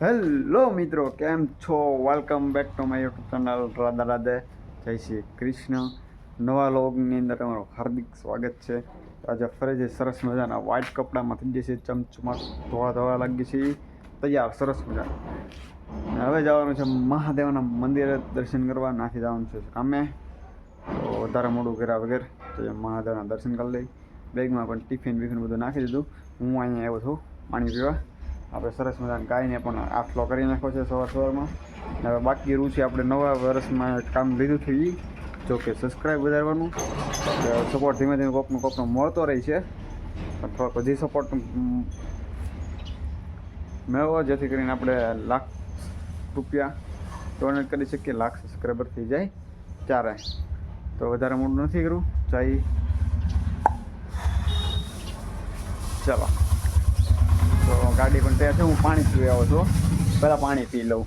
Hello મિત્રો, કેમ છો? Welcome back to my YouTube channel Radha Radhe. જય શ્રી કૃષ્ણ. નવા લોગની અંદર તમારું હાર્દિક સ્વાગત છે. આજે છે સરસ મજાના વ્હાઇટ કપડામાં થઈ જશે, ચમચમાટ ધોવા ધોવા લાગી છે. તૈયાર, સરસ મજા હવે જવાનું છે મહાદેવના મંદિરે દર્શન કરવા. નાખી જવાનું છે અમે તો વધારે મોડું કર્યા વગર તો મહાદેવના દર્શન કરી લઈ. બેગમાં પણ ટિફિન બિફિન બધું નાખી દીધું. હું અહીંયા આવ્યો છું પાણી પીવા. આપણે સરસ મજાના ગાયને પણ આટલો કરી નાખ્યો છે સવાર સવારમાં. હવે બાકી રૂચિ આપણે નવા વર્ષમાં કામ લીધું થયું એ જો કે સબસ્ક્રાઈબ વધારવાનું. સપોર્ટ ધીમે ધીમે કોકનો કોકનો મળતો રહે છે. પણ થોડોક હજી સપોર્ટ મેળવો, જેથી કરીને આપણે લાખ રૂપિયા ડોનેટ કરી શકીએ, લાખ સબસ્ક્રાઈબર થઈ જાય ત્યારે. તો વધારે મોડું નથી કરવું ચાઈ ચાલો. ગાડી પણ ત્યાં છે, હું પાણી પી આવો છું. પહેલાં પાણી પી લઉં.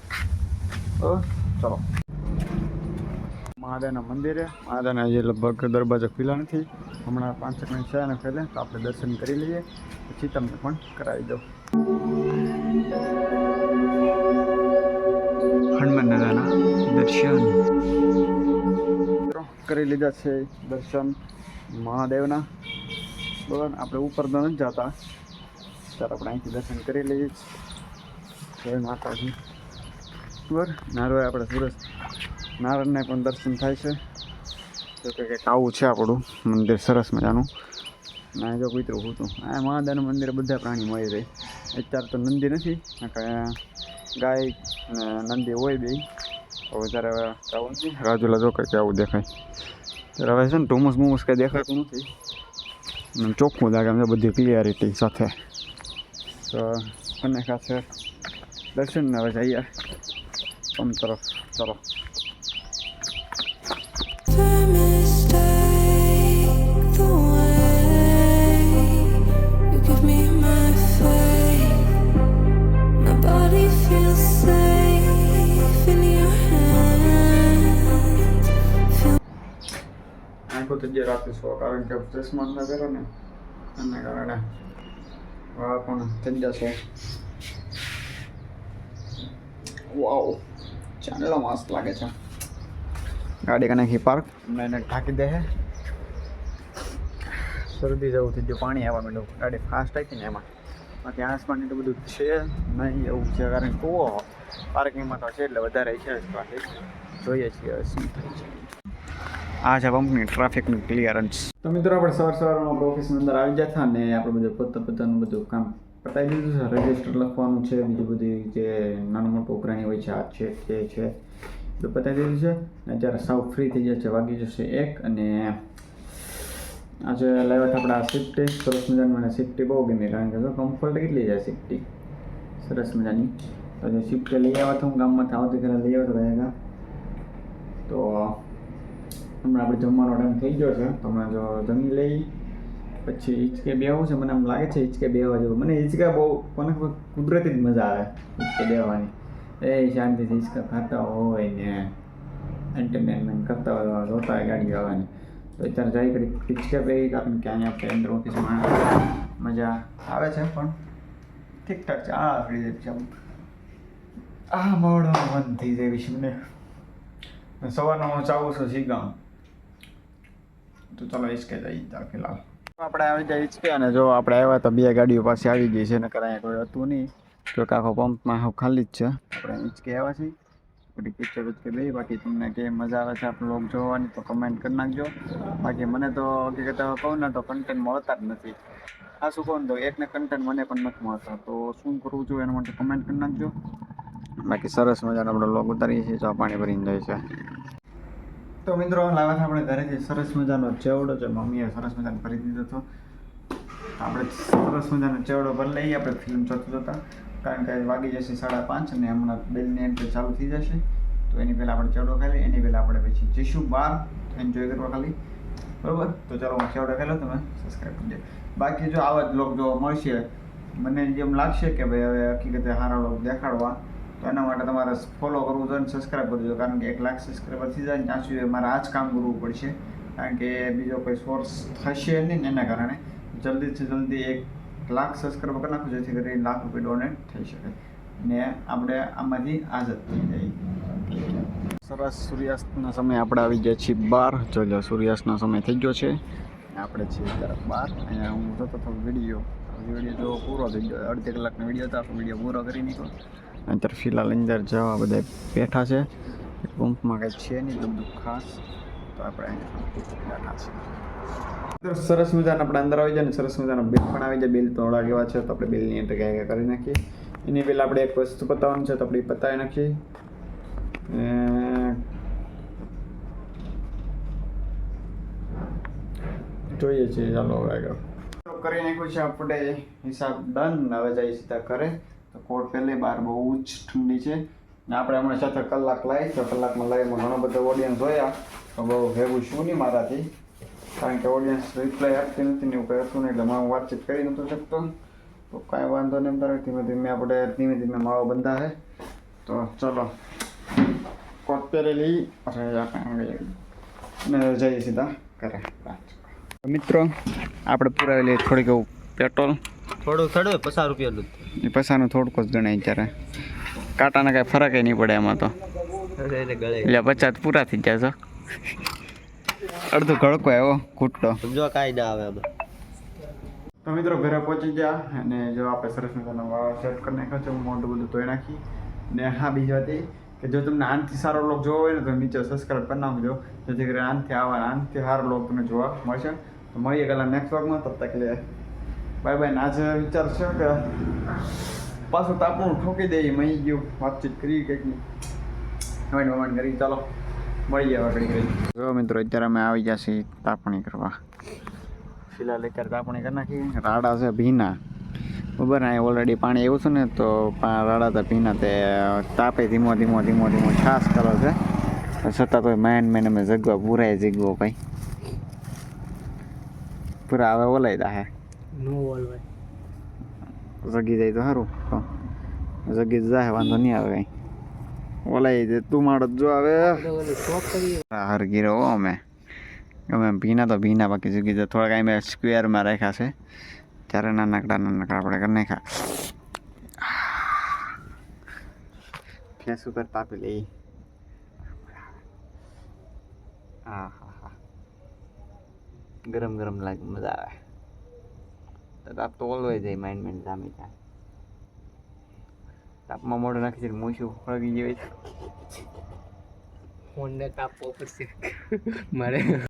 ચલો. મહાદેવના મંદિરે, મહાદેવના જે લગભગ દરવાજા ખુલ્લા નથી, હમણાં પાંચ છ મિનિટ છે અને ખોલે તો આપણે દર્શન કરી લઈએ, પછી તમને પણ કરાવી દઉં. હનુમાન દાદાના દર્શન. કરી લીધા છે દર્શન મહાદેવના. બરાબર, આપણે ઉપર નથી જતા. ચાલો આપણે અહીંથી દર્શન કરી લઈએ જય માતાજી. બરાબર? નારોએ આપણે સુરત નારાયણને પણ દર્શન થાય છે. તો કે કંઈક આવું છે આપણું મંદિર, સરસ મજાનું. ના જો કૂતરું હતું, આ મહાદેવનું મંદિર બધા પ્રાણી મળી રહે. અત્યારે તો નંદી નથી ગાય ને નંદી હોય બે. તો વધારે આવું નથી રાજુલા જો કંઈક આવું દેખાય. ત્યારે હવે છે ને ધુમ્મસ બુમસ કંઈ દેખાતું નથી. ચોખ્ખું લાગે બધી ક્લિયરિટી સાથે. તો અને ખાસે દર્શન ને હવે જઈએ પમ તરફ ચલો The mistake, the way you give me my faith. My body feels safe in your hands. Feel આંખો તો જે રાતે સો કારણ કે ચશ્મા ના પહેરો ને એના કારણે વાળ પણ થઈ જશે વાવ ચાંદલો મસ્ત લાગે છે ગાડી કને પાર્ક હમણાં એને ઢાંકી દે શરદી જેવું થઈ ગયું પાણી આવવા માંડ્યું ગાડી ફાસ્ટ આવી ને એમાં બાકી આસમાન એટલું બધું છે નહીં એવું છે કારણ કે કૂવો પાર્કિંગમાં તો છે એટલે વધારે છે જ જોઈએ છીએ શું થાય છે આ છે પંપની ટ્રાફિકનું ક્લિયરન્સ તો મિત્રો આપણે સવાર સવારમાં આપણે ઓફિસની અંદર આવી જતા ને આપણે બધું પોતા પોતાનું બધું કામ પતાવી દીધું છે. રજિસ્ટર લખવાનું છે, બીજું બધું જે નાનું મોટું ઉઘરાણી હોય છે, આ છે, તે છે, બધું પતાવી દીધું છે. ને અત્યારે સાવ ફ્રી થઈ જશે, વાગી જશે એક અને આજે લાવ્યા હતા આપણે આ સિફ્ટી સરસ મજાની મને સિફ્ટી બહુ ગમી, કારણ કે કમ્ફર્ટ કેટલી જાય સિફ્ટી સરસ મજાની. તો જે સિફ્ટી લઈ આવ્યા હતા, હું ગામમાંથી ઘરે લઈ આવ્યો હતો તો હમણાં આપણે જમવાનો ટાઈમ થઈ ગયો છે. તો હમણાં જો જમી લઈ. પછી હિચકે બેહવું છે. મને એમ લાગે છે હિચકે બેહવા જેવું. મને હિચકા બહુ કોને કુદરતી જ મજા આવે, હિચકે બેહવાની. એ શાંતિથી હિંચકા ખાતા હોય ને. એન્ટરટેનમેન્ટ કરતા હોય જોતા હોય ગાડી આવવાની તો અત્યારે જાય કરી હિંચકે બેહી કારણ કે અહીંયા અંદર ઓફિસમાં મજા આવે છે, પણ ઠીકઠાક છે. આ ફરી જાય છે. આમ. આ મોડો મન થઈ જાય છે મને. સવારનો હું ચાવું છું શીગામ તો ચાલો ઈચકે જઈએ ત્યાં ફિલહાલ. આપણે આવી જાય ઈચકે અને જો આપણે આવ્યા તો બે ગાડીઓ પાસે આવી ગઈ છે, નકર અહીંયા કોઈ હતું નહીં. તો આખો પંપમાં હાવ ખાલી જ છે. આપણે ઈચકે આવ્યા છીએ. બધી પિક્ચર પિક્ચર બે બાકી તમને કે મજા આવે છે આપણે લોક જોવાની તો કમેન્ટ કરી નાખજો. બાકી મને તો હકીકત કહું ને તો કન્ટેન્ટ મળતા જ નથી. આ શું કહું તો એકને કન્ટેન્ટ મને પણ નથી મળતા. તો શું કરવું જોઈએ એના માટે કમેન્ટ કરી નાખજો. બાકી સરસ મજાનો આપણે લોગ ઉતારીએ છીએ. ચા પાણી ભરીને જાય છે. તો મિત્રો લાવ્યા હતા આપણે ઘરેથી સરસ મજાનો ચેવડો છે. મમ્મીએ સરસ મજાનો ભરી દીધો હતો. આપણે સરસ મજાનો ચેવડો ભરી લઈએ. આપણે ફિલ્મ જોતા જોતા. કારણ કે વાગી જશે સાડા પાંચ અને હમણાં બેલની એન્ટ્રી ચાલુ થઈ જશે. તો એની પહેલાં આપણે ચેવડો ખાઈ લઈએ. એની પહેલાં આપણે પછી જઈશું બહાર એન્જોય કરવા ખાલી. બરોબર? તો ચાલો, હું ચેવડો ખાઈ લો તમે સબસ્ક્રાઈબ કરજો બાકી જો આવા જ લોક જોવા મળશે, મને જેમ લાગશે કે ભાઈ હવે હકીકતે સારા લોક દેખાડવા. એના માટે તમારે ફોલો કરવું જોઈએ અને સબસ્ક્રાઈબ કરવું જોઈએ. કારણ કે એક લાખ સબસ્ક્રાઈબર થઈ જાય ત્યાં સુધી મારે આ જ કામ કરવું પડશે. કારણ કે બીજો કોઈ સોર્સ થશે નહીં એના કારણે જલ્દીથી જલ્દી એક લાખ સબસ્ક્રાઈબર કરી નાખો, જેથી કરીને લાખ રૂપિયા ડોનેટ થઈ શકે. ને આપણે આમાંથી આઝાદ થઈ જઈએ. સરસ સૂર્યાસ્તના સમયે આપણે આવી ગયા છીએ બહાર જો સૂર્યાસ્તના સમય થઈ ગયો છે. આપણે છીએ અત્યારે બહાર અહીંયા હું જોતો હતો વીડિયો વીડિયો જો પૂરો થઈ ગયો. અડધી કલાકનો વીડિયો હતો આપણો વીડિયો પૂરો કરી નીકળો અત્યારે ફિલહાલ અંદર જવા બધા બેઠા છે. પંપમાં કંઈ છે નહીં બધું ખાસ. તો આપણે બેઠા છીએ. સરસ મજાના આપણે અંદર આવી જાય ને સરસ મજાના બિલ પણ આવી જાય. બિલ થોડા કેવા છે તો આપણે બિલની અંદર ક્યાં કરી નાખીએ. એની પહેલાં આપણે એક વસ્તુ પતાવવાનું છે તો આપણે પતાવી નાખીએ. જોઈએ છીએ ચાલો આગળ. કરી નાખ્યું છે આપણે, હિસાબ ડન હવે જઈએ સીધા ઘરે. તો કોટ પહેલે બહાર બહુ જ ઠંડી છે. ને આપણે હમણાં સાથે કલાક લાવી છ, કલાકમાં લાઈવમાં ઘણો બધો ઓડિયન્સ જોયા. તો બહુ ભેગું શું નહીં મારાથી. કારણ કે ઓડિયન્સ રિપ્લાય આપતી નથી ને એવું કંઈ હતું નહીં, એટલે હું વાતચીત કરી નહોતો શકતો. તો કાંઈ વાંધો નહીં તારે, ધીમે ધીમે આપણે, ધીમે ધીમે માળો બંધા છે તો ચલો. કોટ પહેરેલી અરે ને જઈએ સીધા ઘરે. મિત્રો, આપણે પુરાવેલી થોડીક એવું પેટ્રોલ. થોડું થોડું, પચાસ રૂપિયાનું એ પૈસાનું થોડુંક જ ગણાય ત્યારે કાંટાને કાંઈ ફરક નહીં પડે એમાં તો. એટલે પચાસ પૂરા થઈ જાય છો. અડધું ગળકો આવ્યો ઘૂંટતો જો કાંઈ ના આવે તો મિત્રો ઘરે પહોંચી ગયા અને જો આપણે સરસ મજાનો વાળ સેટ કરી નાખ્યો છે હું મોઢું બધું ધોઈ નાખી. ને હા બીજી વાત એ કે જો તમને આનથી સારો લોક જોવો હોય ને તો નીચે સબસ્ક્રાઈબ કરી નાખજો. જેથી કરીને આનથી આવા આનથી સારો લોક તમને જોવા મળશે. તો મળીએ કલા નેક્સ્ટ વ્લોગમાં તબ તક લે. ભાઈ ને આજે વિચાર છે કે પાછું તાપણું ઠોકી દઈએ મહી ગયું વાતચીત કરી કંઈક હવાન વવાન કરી ચાલો મળી ગયા વાકડી કરી જો મિત્રો અત્યારે અમે આવી ગયા છીએ તાપણી કરવા. ફિલહાલ અત્યારે તાપણી કરી નાખી રાડા છે ભીના. બરાબર ને ઓલરેડી પાણી એવું છે ને તો રાડા હતા ભીના તે તાપે ધીમો ધીમો ધીમો ધીમો છાસ કરો છે. છતાં તો મેન મેન અમે જગવા પૂરાય જગવો ભાઈ પૂરા હવે ઓલાઈ દા નો બોલવાય જગી જાય તો સારું જગી જાય વાંધો નહીં આવે કઈ. ઓલાઈ જાય તું મારો જો આવે. હરગી રહો અમે. અમે ભીના તો ભીના બાકી જગી જાય. થોડાક અમે સ્ક્વેરમાં રાખ્યા છે. ત્યારે નાનકડા નાનકડા આપણે કરી નાખ્યા. ફેસ ઉપર તાપી લઈ હા હા હા ગરમ ગરમ લાગે મજા આવે. તાપ તો ઓલવાઈ જાય માઇન્ડ માઇન્ડ જામી જાય. તાપમાં મોઢું નાખી છે મૂછું ફળગી જેવી ફોનને કાપવો પડશે. મારે